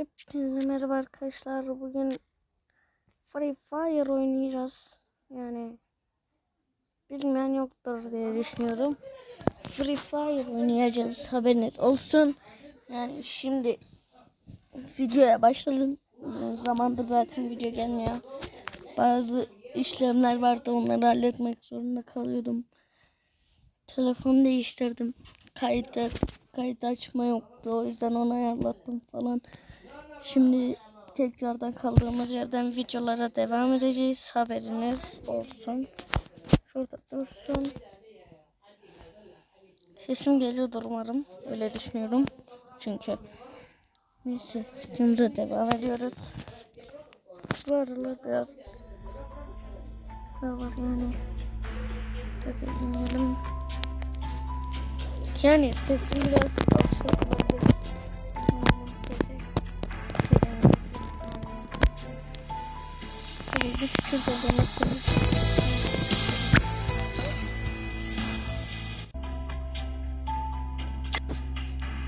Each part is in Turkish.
Hepinize merhaba arkadaşlar. Bugün Free Fire oynayacağız. Yani bilmeyen yoktur diye düşünüyorum. Free Fire oynayacağız. Haberiniz olsun. Yani şimdi videoya başladım. Zamandır zaten video gelmiyor. Bazı işlemler vardı. Onları halletmek zorunda kalıyordum. Telefonu değiştirdim. Kayıt kayıt açma yoktu. O yüzden onu ayarlattım falan. Şimdi tekrardan kaldığımız yerden videolara devam edeceğiz. Haberiniz olsun. Şurada dursun. Sesim geliyordur umarım. Öyle düşünüyorum. Çünkü neyse şimdi devam ediyoruz. Bu aralar biraz ne yani. Hadi dinleyelim. Yani sesim biraz aşağı Hadi biz şurada deneyelim.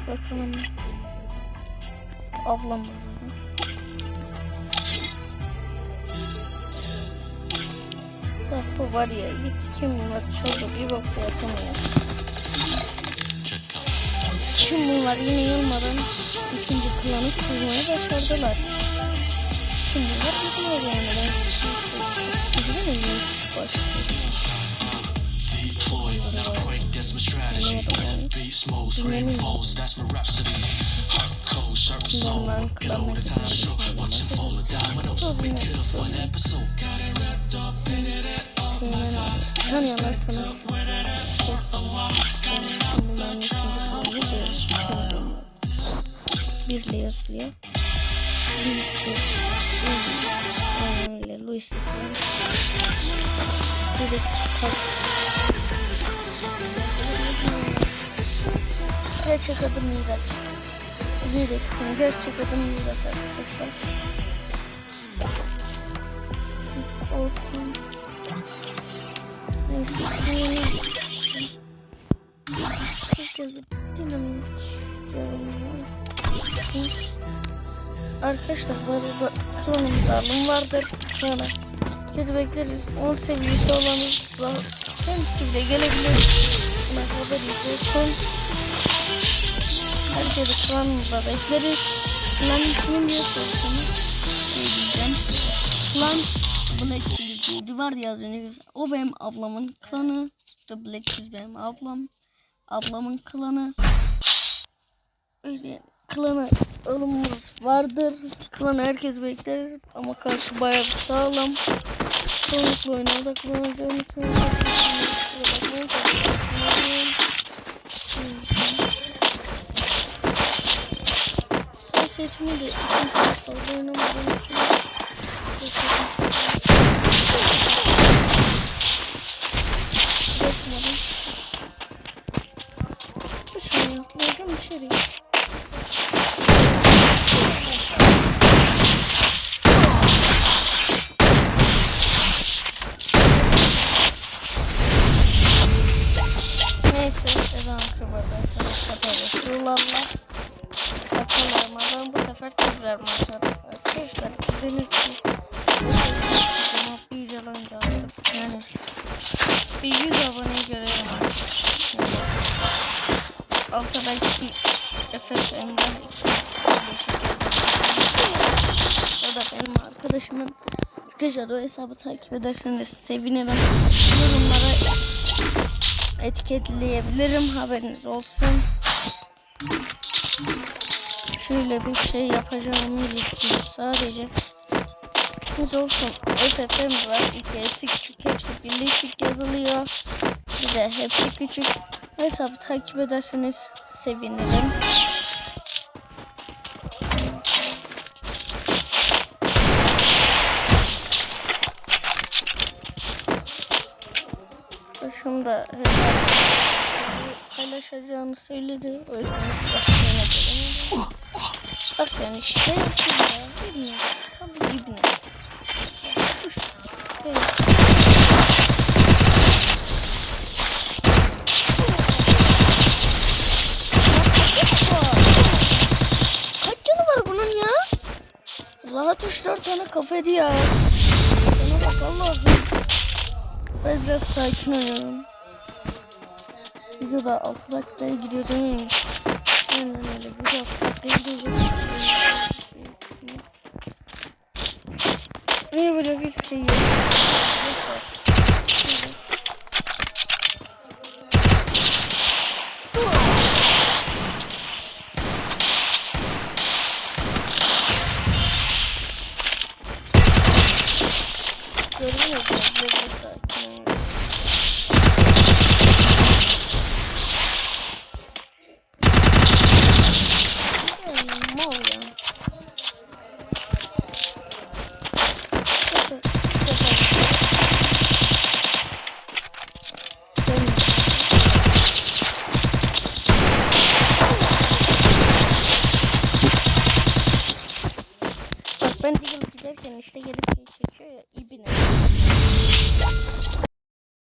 Bakalım. Ablam. Bak bu var ya gitti kim bunlar çaldı bir bok da yapamıyor. Kim bunlar yine yılmadan ikinci klanı kurmaya başardılar. Kim bunlar bilmiyor yani ben sizi de mi Baş. deploy. Now I break, that's my Öyle. Luis. Direkt kalk. Gerçek adım Miraç. Miraç'ın gerçek adım Miraç arkadaşlar. Olsun. Dinamik diyorum ya. Arkadaşlar bu arada klanımızda alım vardır. Klana. Biz bekleriz. 10 seviyesi olanı kendisi bile gelebilir. Buna haber olsun. Herkesi klanımıza bekleriz. Klan ismini diye sorsanız ne diyeceğim. Klan buna ikili biri var ya az önce. O benim ablamın klanı. The Black Keys benim ablam. Ablamın klanı. Öyle klanı ölümümüz vardır. Klanı herkes bekleriz ama karşı bayağı sağlam. Çoğunlukla oynada kullanacağım için Son seçimi de ikinci fazla oynamadığım için Bakmadım. Bir saniye atlayacağım içeriye. Bildiğiniz gibi ama bir yalan aldım. Yani bir 100 abone görelim artık. Yani, altta belki FFM'den O da benim arkadaşımın Arkadaşlar o hesabı takip ederseniz sevinirim. Yorumlara etiketleyebilirim haberiniz olsun. Şöyle bir şey yapacağımı istiyorum sadece. Haberiniz olsun. FFM var. İki hepsi küçük. Hepsi birleşik yazılıyor. Bir de hepsi küçük. Hesabı takip ederseniz sevinirim. Başım da paylaşacağını söyledi. O yüzden başlayana gelemedim. Bak yani işte bilmiyorum. İşte, evet. Kaç canı var bunun ya? Sana kafayı ya. Sana bak Allah'ım. Ben biraz sakin oynayalım. Videoda 6 dakikaya gidiyor değil mi? Aynen öyle. Video 6 dakikaya gidiyor. Ne yapacak hiçbir şey yok. Boş ver. Gördün mü? Biraz sakin oynayalım. Yani mal ya. Bak ben Deagle giderken işte gelip